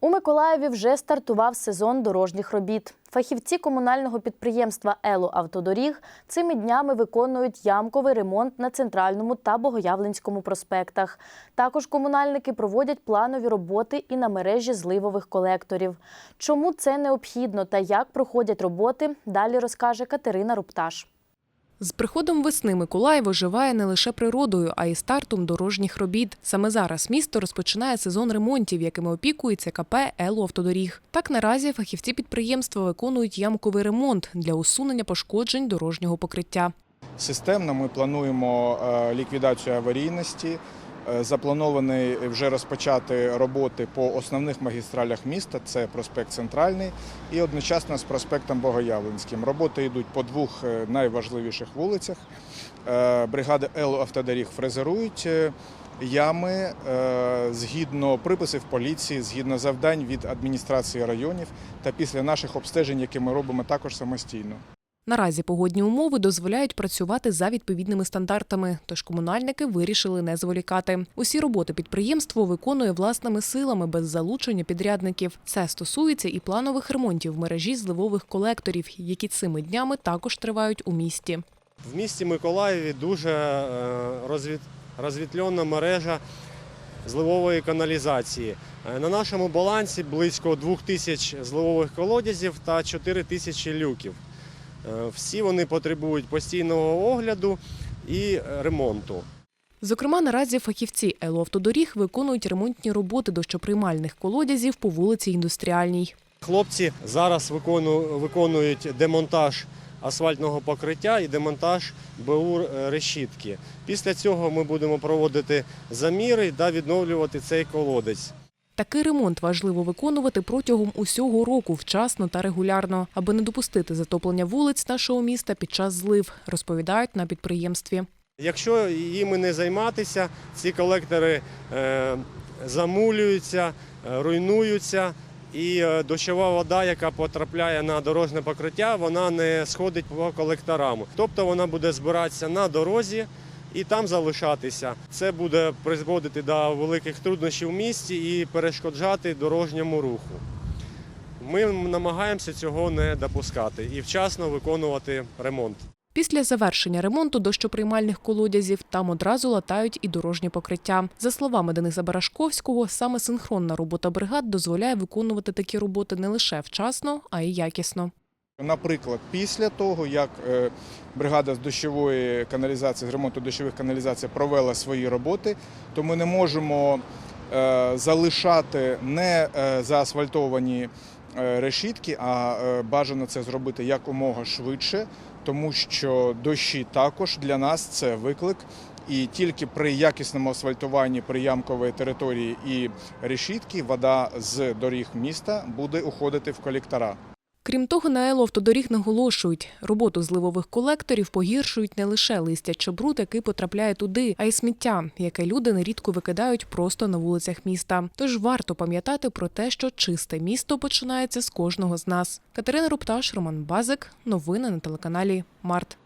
У Миколаєві вже стартував сезон дорожніх робіт. Фахівці комунального підприємства Ело Автодоріг цими днями виконують ямковий ремонт на центральному та Богоявленському проспектах. Також комунальники проводять планові роботи і на мережі зливових колекторів. Чому це необхідно та як проходять роботи, далі розкаже Катерина Рупташ. З приходом весни Миколаїв оживає не лише природою, а й стартом дорожніх робіт. Саме зараз місто розпочинає сезон ремонтів, якими опікується КП «Елу Автодоріг». Так наразі фахівці підприємства виконують ямковий ремонт для усунення пошкоджень дорожнього покриття. Системно ми плануємо е, ліквідацію аварійності. Е, Заплановані вже розпочати роботи по основних магістралях міста. Це проспект Центральний і одночасно з проспектом Богоявленським. Роботи йдуть по двох е, найважливіших вулицях. Е, Бригади Ел Автодоріг фрезерують ями згідно приписів поліції, згідно завдань від адміністрації районів та після наших обстежень, які ми робимо також самостійно. Наразі погодні умови дозволяють працювати за відповідними стандартами, тож комунальники вирішили не зволікати. Усі роботи підприємство виконує власними силами без залучення підрядників. Це стосується і планових ремонтів мережі зливових колекторів, які цими днями також тривають у місті. В місті Миколаєві дуже е, розвіт, розвітлена мережа зливової каналізації. Е, На нашому балансі близько 2 тисяч зливових колодязів та 4 тисячі люків. Е, Всі вони потребують постійного огляду і е, ремонту. Зокрема, наразі фахівці «Елоавтодоріг» виконують ремонтні роботи дощоприймальних колодязів по вулиці Індустріальній. Хлопці зараз виконують демонтаж асфальтного покриття і демонтаж БУ решітки. Після цього ми будемо проводити заміри та відновлювати цей колодець. Такий ремонт важливо виконувати протягом усього року вчасно та регулярно, аби не допустити затоплення вулиць нашого міста під час злив, розповідають на підприємстві. Якщо їми не займатися, ці колектори е, замулюються, е, руйнуються, і е, дощова вода, яка потрапляє на дорожне покриття, вона не сходить по колекторам. Тобто вона буде збиратися на дорозі і там залишатися. Це буде призводити до великих труднощів в місті і перешкоджати дорожньому руху. Ми намагаємося цього не допускати і вчасно виконувати ремонт. Після завершення ремонту дощоприймальних колодязів там одразу латають і дорожнє покриття. За словами Дениса Барашковського, саме синхронна робота бригад дозволяє виконувати такі роботи не лише вчасно, а й якісно. Наприклад, після того, як е, бригада з дощової каналізації, з ремонту дощових каналізацій провела свої роботи, то ми не можемо е, залишати не е, заасфальтовані решітки, а бажано це зробити якомога швидше, тому що дощі також для нас це виклик. І тільки при якісному асфальтуванні приямкової території і решітки вода з доріг міста буде уходити в колектора. Крім того, на «Ело Автодоріг наголошують, роботу зливових колекторів погіршують не лише листя чи бруд, який потрапляє туди, а й сміття, яке люди нерідко викидають просто на вулицях міста. Тож варто пам'ятати про те, що чисте місто починається з кожного з нас. Катерина Рупташ, Роман Базик. Новини на телеканалі Март.